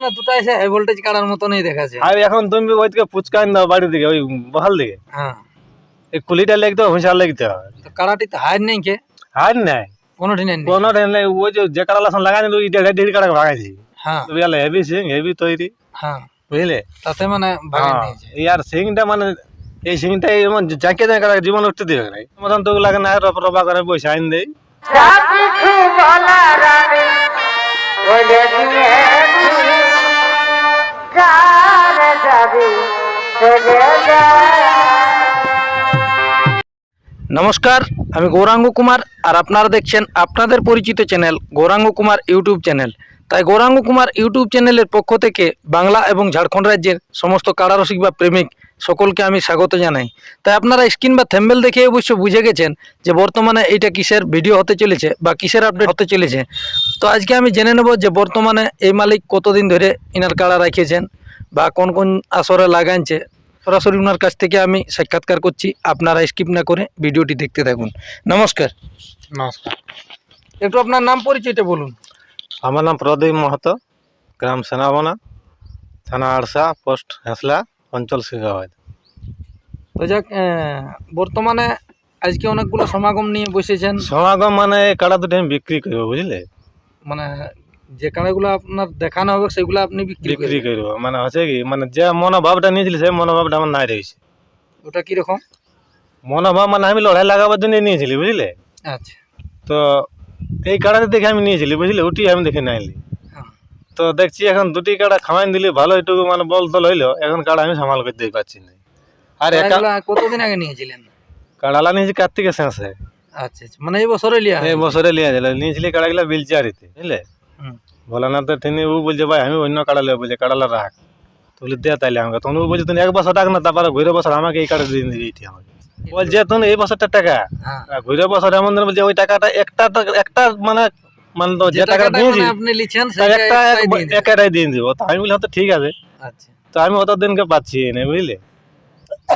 না দুটো এসে হাই ভোল্টেজ মতনই দেখাচ্ছে। আর এখন তুমি পুচকান দাও বাড়ির দিকে ওই বহাল দিকে। হ্যাঁ। এই কুলিটা লেগতে হবে হুঁশার লেগতে হবে। তো কাড়াটি তো হার নেই কে? নাই। কোনো ওই যে যে লাসন ওই ভাগাইছি। হ্যাঁ। হেভি সিং হেভি তৈরি। হ্যাঁ। বুঝলে? তাতে মানে হ্যাঁ, নিয়েছে। ইয়ার সিংটা মানে এই সিংটা এমন যাকে যাকে জীবন উঠতে দিবে না। মতন তো লাগে না রব রবা করে পয়সা আইন দেই। নমস্কার, আমি গৌরাঙ্গ কুমার আর আপনারা দেখছেন আপনাদের পরিচিত channel Gouranga Kumar YouTube channel. তাই গৌরাঙ্গ কুমার ইউটিউব চ্যানেলের পক্ষ থেকে বাংলা এবং ঝাড়খণ্ড রাজ্যের সমস্ত কারারসিক বা প্রেমিক সকলকে আমি স্বাগত জানাই। তাই আপনারা স্ক্রিন বা থ্যাম্বেল দেখে অবশ্য বুঝে গেছেন যে বর্তমানে এইটা কিসের ভিডিও হতে চলেছে বা কিসের আপডেট হতে চলেছে। তো আজকে আমি জেনে নেব যে বর্তমানে এই মালিক কতদিন ধরে ইনার কাড়া রাখিয়েছেন বা কোন কোন আসরে লাগাইছে। সরাসরি ওনার কাছ থেকে আমি সাক্ষাৎকার করছি। আপনারা স্কিপ না করে ভিডিওটি দেখতে থাকুন। নমস্কার। নমস্কার। একটু আপনার নাম পরিচয়টা বলুন। আমার নাম প্রদীপ মাহাতো গ্রাম সেনাবনা থানা আড়সা পোস্ট হেসলা অঞ্চল সিংহাবাদ তো যাক বর্তমানে আজকে অনেকগুলো সমাগম নিয়ে বসেছেন। সমাগম মানে এই কাড়া দুটো আমি বিক্রি করব বুঝলে? মানে যে কাড়াগুলো আপনার দেখানো হবে সেগুলো আপনি বিক্রি বিক্রি করব মানে হচ্ছে কি মানে যে মনোভাবটা নিয়েছিল সেই মনোভাবটা আমার নাই রয়েছে। ওটা কীরকম? মনোভাব মানে আমি লড়াই লাগাবার জন্য নিয়েছিলি বুঝলে? আচ্ছা। তো এই কাড়াটা দেখে আমি নিয়েছিলি বুঝলে? ওটি আমি দেখে নাইলি হ্যাঁ। তো দেখছি এখন দুটি কাড়া খাওয়াইন দিলে ভালো একটু মানে বল তল হইল এখন কাড়া আমি সামাল করতে পারছি না। আর কতদিন আগে নিয়েছিলেন? কাড়ালা নিয়েছি কার্তিকের শেষে। আচ্ছা আচ্ছা। মানে এই বছরে লিয়া এই বছরে নিয়ে গেল নিয়েছিলি কাড়াগুলা বিলচারিতে বুঝলে? হুম। ভোলানাথ তিনি ও বলছে ভাই আমি অন্য কাড়া লেবো বলছে কাড়ালা রাখ। তো বলি দে তাইলে আমাকে। তখন ও বলছে তুমি এক বছর রাখ না তারপরে ঘুরে বছর আমাকে এই কাড়া দিয়ে দিবি এইটি আমাকে। বলছে তুমি এই বছরটা টাকা। হ্যাঁ। আর ঘুরে বছর এমন দিন বলছে ওই টাকাটা একটা টা- একটা মানে মানে তো যে যে টাকাটা টাকাটা দিয়েছি মানে আপনি লিখেন তার সেটা একটা একটাই দিয়ে দিন। একাটাই দিয়ে দিব। তো আমি বলি হয়তো ঠিক আছে। আচ্ছা। তো আমি অত দিনকে পাচ্ছি না বুঝলে?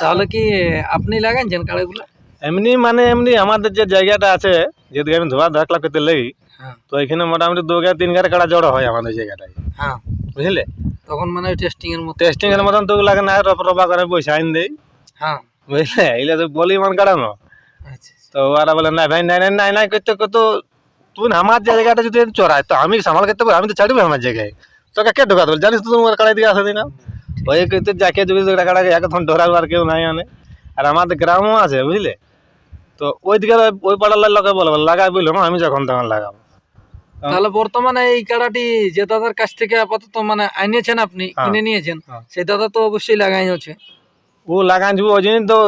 তাহলে কি আপনি লাগাইছেন কাড়াগুলো? এমনি মানে এমনি আমাদের যে জায়গাটা আছে যেদিকে আমি ধোয়া ধাকলা করতে লাগি হ্যাঁ। তো এখানে মোটামুটি দু গাড়ি তিন গাড়ি কাড়া জড়ো হয় আমাদের জায়গাটায়। হ্যাঁ। বুঝলে? তখন মানে টেস্টিং এর মতো টেস্টিং এর মতন তো লাগে না রব রবা করে পয়সা আইন দেই। হ্যাঁ। বুঝলে? এগুলো তো বলি মান কাড়ানো। আচ্ছা তো ওরা বলে না ভাই নাই নাই নাই করতে কত তুই আমার জায়গাটা যদি চড়ায় তো আমি সামাল করতে পারি আমি তো ছাড়বি আমার জায়গায়। তোকে কে ঢোকা দেবো জানিস তো তোমার কাড়াই দিকে আসে না ওই করতে যাকে যদি কাড়াকে এখন ঢোরাবে আর কেউ নাই আনে। আর আমাদের গ্রামও আছে বুঝলে? তো ওই দিকে ওই পাড়ার লোকে বলে লাগাই বলল না আমি যখন তখন লাগাবো। তাহলে বর্তমানে এই কাড়াটি যে দাদার কাছ থেকে আপাতত মানে আনিয়েছেন আপনি হ্যাঁ। কিনে নিয়েছেন হ্যাঁ। সেই দাদা তো অবশ্যই লাগাই আছে। ও লাগাই যাব ওই জন্য তো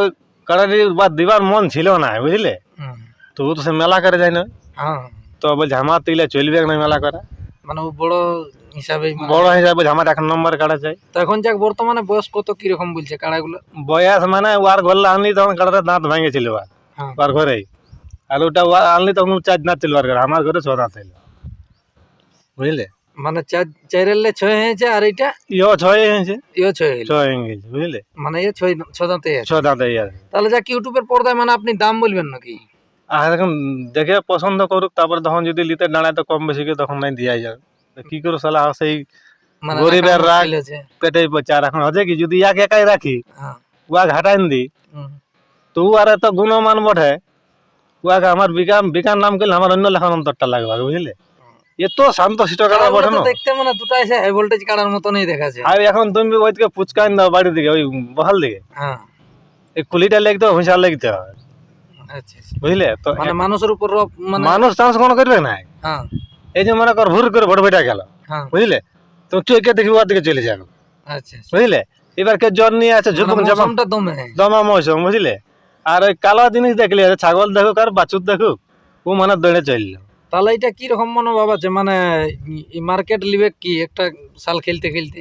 কাড়াটি বাদ দিবার মন ছিল না বুঝলে। তো ও তো সে মেলা করে যায় না। হ্যাঁ। তো বলছে আমার তো চলবে না মেলা করা। মানে ও বড় হিসাবে বড় হিসাবে আমার এক নম্বর কাড়া চাই। তো এখন যাক বর্তমানে বয়স কত কীরকম বলছে কাড়াগুলো? বয়স মানে ওয়ার ঘরে আনলি তখন কাড়াটা দাঁত ভেঙেছিল ওয়ার হ্যাঁ। ওয়ার ঘরেই আর ওটা আনলি তখন ও চার দাঁত ছিল ঘরে আমার ঘরে ছ দাঁত ছিল বুঝলে? মানে চাইরালে ছয় হয়েছে আর এইটা? ইও ছয় হয়েছে ইও ছয় হইল। ছ হয়ে গেছে বুঝলে? মানে এ ছয় ছ দাঁতে ছ দাঁত তাহলে যাক ইউটিউবের পর্দায় মানে আপনি দাম বলবেন নাকি? আর এখন দেখে পছন্দ করুক তারপরে তখন যদি লিতে দাঁড়ায় তো কম বেশি করে তখন নাই দিয়াই যাবে কি করে সালা সেই মানে গরিবের রাগ। পেটেই পচা এখন হচ্ছে কি যদি এক একাই রাখি হ্যাঁ। উয়া ঘাটাইন দি। তো আর এত গুণমান বটে। উয়াকে আমার বিকাম বিকার নাম করলে আমার অন্য লেখার অন্তরটা লাগবে বুঝলে? এত শান্ত শিষ্ট কাটা বটে না? দেখতে মানে দুটো এসে হাই ভোল্টেজ কাড়ার মতনই দেখাচ্ছে আর এখন তুমি ওইদিকে পুচকাইন দাও বাড়ির দিকে ওই বহাল দিকে। হ্যাঁ। এই কুলিটা লেগতে হবে হুঁশার লেগতে হবে। আচ্ছা আচ্ছা। বুঝলে? তো মানে মানুষের উপর মানে মানুষ চান্স কোন করবে না। হ্যাঁ। এই যে মনে কর ভুর করে ভোট বেটা গেল হ্যাঁ। বুঝলে? তো চোখে দেখি ওর দিকে চলে যাবে। আচ্ছা আচ্ছা। বুঝলে? এবার কে জ্বর নিয়ে আছে ঝুপুক মানে জামা দমে। দমা মৌসুম বুঝলে? আর ওই কালো জিনিস দেখলে আর ছাগল দেখুক আর বাছুর দেখুক ও মানে দৌড়ে চলল। তাহলে এটা কি রকম মনোভাব আছে? মানে মার্কেট লিবে কি একটা সাল খেলতে খেলতে?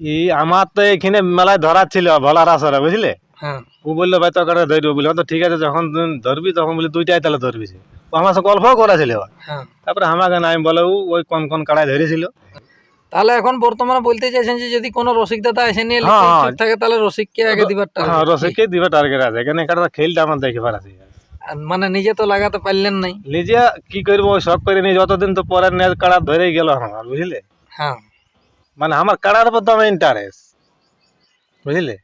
এই আমার তো এখানে মেলায় ধরা ছিল ভোলার আসরে বুঝলে? হ্যাঁ। ও বলল ভাই তোর কাটা ধরবো বলে। তো ঠিক আছে যখন ধরবি তখন বলি দুইটাই তাহলে ধরবি। আমার সাথে গল্পও করেছিল। এবার। হ্যাঁ। তারপরে আমাকে নাই বলে ও ওই কোন কোন কাড়ায় ধরেছিল। তাহলে এখন বর্তমানে বলতে চাইছেন যে যদি কোনো রসিক দাদা এসে নিয়ে হ্যাঁ, হ্যাঁ। থাকে তাহলে রসিককে আগে দিবার। হ্যাঁ রসিককে দিবে টার্গেট আছে। এখানে কাটা খেলটা আমার দেখে পারাছি আর মানে নিজে তো লাগাতে পারলেন নাই। নিজে কি করব শখ করে নিয়ে যতদিন তো পরে নিয়ে কাড়া ধরেই গেল আমার বুঝলে? হ্যাঁ। মানে আমার কাড়ার উপর তো আমার ইন্টারেস্ট বুঝলে?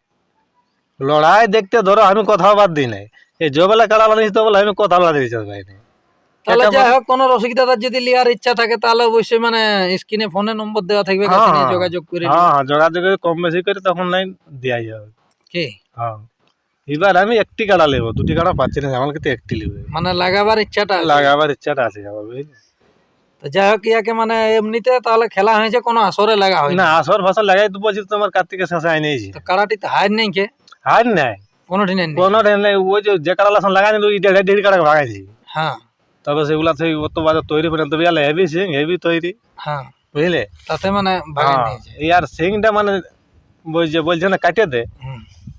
লড়াই দেখতে ধরো আমি কথা বাদ দিই নাই। এই যবেলা কাড়া লাগাইছি তো বলে আমি কথা বাদ দিয়েছি ভাই। তাহলে যাই হোক কোনো রসিক দাদার যদি লিয়ার ইচ্ছা থাকে তাহলে অবশ্যই মানে স্ক্রিনে ফোনে নম্বর দেওয়া থাকবে কাছে নিয়ে হ্যাঁ। যোগাযোগ করে হ্যাঁ হ্যাঁ যোগাযোগ করে কম বেশি করে তখন নাই দেওয়াই যাবে কি? হ্যাঁ। এবার আমি একটি কাড়া নেব দুটি কাড়া পাচ্ছি না আমার কিন্তু একটি নেবে। মানে লাগাবার ইচ্ছাটা আছে। লাগাবার ইচ্ছাটা আছে আমার বুঝলে? তো যাই হোক ইয়াকে মানে এমনিতে তাহলে খেলা হয়েছে কোনো আসরে লাগা হয় না আসর ফাসর লাগাই তো বলছি তোমার কার্তিকের শেষে আই নিয়েছি তো কারাটি তো হার নেই কে? হার নাই। কোনোটি নেই। কোনো টেন নাই ওই যে যে কাড়া লাসন লাগাই নিল এটা দেড় কাড়া ভাগাইছি হ্যাঁ। তবে সেগুলা সেই অত বাজার তৈরি করে তবে ইয়ালে হেভি সিং হেভি তৈরি। হ্যাঁ। বুঝলে? তাতে মানে হ্যাঁ, ইয়ার সিংটা মানে ওই যে বলছে না কাটে দে।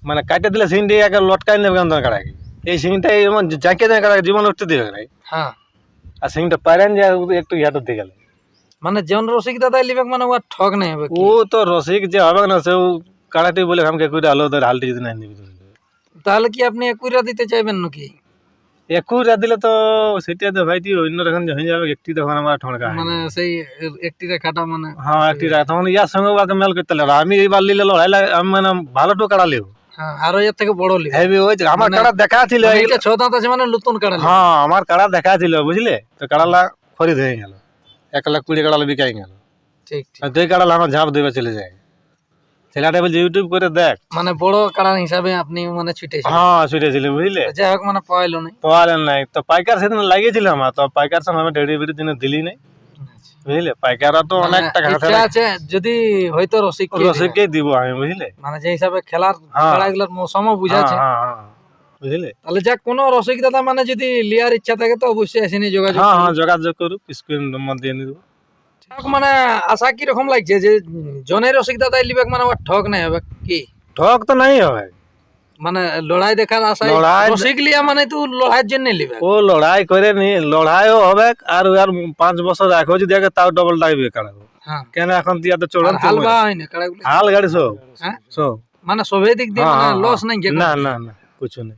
মানে কাটে দিলে সিংটা একে লটকাই নেবে কেন কাড়াকে এই সিংটা এমন জাঁকে যায় কাড়াকে জীবন উঠতে দিবে না হ্যাঁ। আর সিংটা পারেন যে একটু ইয়াটা দিয়ে গেলে। মানে যেমন রসিক দাদা লিবে মানে ও ঠক নেই হবে ও তো রসিক যে হবে না সে কাড়াটি বলে আমাকে কইরা আলো হালটি যদি নাই নিবি তাহলে কি আপনি একুইরা দিতে চাইবেন নাকি? একু রাত দিলে তো সেটা তো ভাইটি অন্য রকম হয়ে যাবে একটি তখন আমার ঠনকা মানে সেই একটি রেখাটা মানে? হ্যাঁ একটি রাত তখন ইয়ার সঙ্গে ওকে মেল করতে লাগল। আমি এইবার লিলে লড়াই লাগে আমি মানে হ্যাঁ আরও এর থেকে বড় লিবে হেভি ওই আমার মানে- কাড়া দেখা ছিল মানে এটা ছ দাঁত আছে মানে নতুন কাড়া হ্যাঁ আমার কাড়া দেখা ছিল বুঝলে? তো কাড়ালা খরিদ হয়ে গেল। এক লাখ কুড়ি কাড়ালা বিকাই গেল। ঠিক ঠিক। দুই কাড়ালা আমার ঝাঁপ দেবে চলে যায়। ছেলেটা বলছে ইউটিউব করে দেখ। মানে বড় কাড়ার হিসাবে আপনি মানে ছুটেছেন। হ্যাঁ ছুটেছিল বুঝলে? যাই হোক মানে পাইলো না পাওয়ালেন নাই। তো পাইকার সেদিন লাগিয়েছিল আমার তো পাইকার সময় আমি ডেড়ি বেড়ি দিনে দিলি নাই। বুঝলে? পাইকাররা তো অনেক টাকা মানে ইচ্ছা আছে যদি হয়তো রসিক রসিককে দিব আমি বুঝলে? মানে যে হিসাবে খেলার হ্যাঁ। খেলাগুলোর মৌসুমও হ্যাঁ, হ্যাঁ। বুঝলে? তাহলে যাক কোনো রসিক দাদা মানে যদি লিয়ার ইচ্ছা থাকে তো অবশ্যই এসে নিয়ে যোগাযোগ হ্যাঁ হ্যাঁ যোগাযোগ করুক স্ক্রিন নম্বর দিয়ে দিব যাক মানে আশা কি রকম লাগছে যে জনের রসিক দাদা লিবে মানে ওর ঠক নাই হবে কি? ঠক তো নাই হবে। মানে লড়াই দেখার আশায় লড়াই- রসিক লিয়া মানে তো লড়াইয়ের জন্য লিবে ও লড়াই করে নি লড়াইও হবে আর আর পাঁচ বছর রাখো যদি আগে তাও ডবল টাইপে কাড়াবো। হ্যাঁ। কেন এখন দিয়া তো চড়ন হাল বা হয় না কাড়াগুলো। হাল গাড়ি সব। হ্যাঁ? সব। মানে সবে দিক দিয়ে হ্যাঁ, মানে লস নাই না না না কিছু নেই।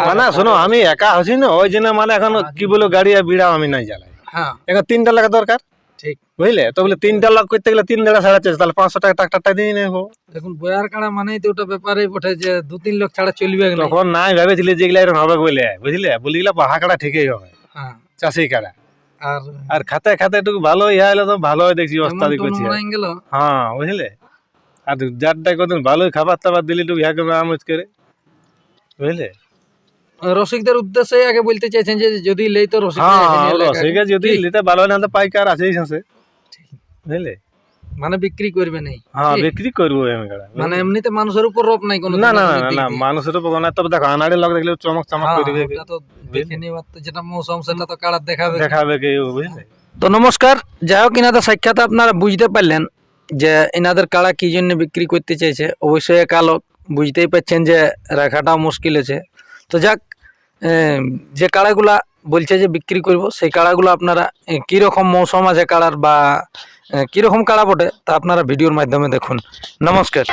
মানে শোনো আমি একা আছি না ওই জন্য মানে এখন কি বলো গাড়ি আর বিড়া আমি নাই জ্বালাই। হ্যাঁ। এখন তিনটা লাগা দরকার? ঠিক। বুঝলে? তো বলে তিনটা লাখ করতে গেলে তিন টাকা সাড়ে চারশো তাহলে পাঁচশো টাকা ট্রাক্টারটা দিয়ে নেব দেখুন বয়ার কাড়া মানেই তো ওটা ব্যাপারে বটে যে দু তিন লোক ছাড়া চলবে তখন নাই ভেবেছিলি যেগুলা এরকম হবে বলে বুঝলে? বলি গেলা পাহা কাটা ঠিকই হবে। হ্যাঁ। চাষি কাটা আর আর খাতে খাতে একটু ভালো ইয়া হলে তো ভালো দেখছি অবস্থা দেখছি হ্যাঁ বুঝলে? আর যারটা কদিন ভালোই খাবার টাবার দিলি একটু ইয়া করে আমজ করে। বুঝলে? রসিকদের উদ্দেশ্যে আগে বলতে চাইছেন যে যদি লেই তো রসিক হ্যাঁ। রসিকে যদি? নিতে ভালো না তো পাইকার আছেই আছে বুঝলে? মানে বিক্রি করবে নাই হ্যাঁ বিক্রি করব আমি কাড়া মানে এমনিতে মানুষের উপর রোপ নাই কোনো না না না মানুষের উপর না তবে দেখো আনাড়ি লোক দেখলে চমক চমক হ্যাঁ, করবে ওটা তো দেখে নিবার তো যেটা মৌসুম সেটা তো কাড়ার দেখাবে। দেখাবে কি বুঝলে? তো নমস্কার যাই হোক ইনাদের সাক্ষাৎ আপনারা বুঝতে পারলেন যে ইনাদের কাড়া কি জন্য বিক্রি করতে চাইছে। অবশ্যই একালো বুঝতেই পারছেন যে রাখাটা মুশকিল আছে তো যাক যে কাড়াগুলা বলছে যে বিক্রি করব, সেই কাড়াগুলো আপনারা কীরকম মৌসুম আছে কাড়ার বা কীরকম কাড়া বটে তা আপনারা ভিডিওর মাধ্যমে দেখুন। নমস্কার।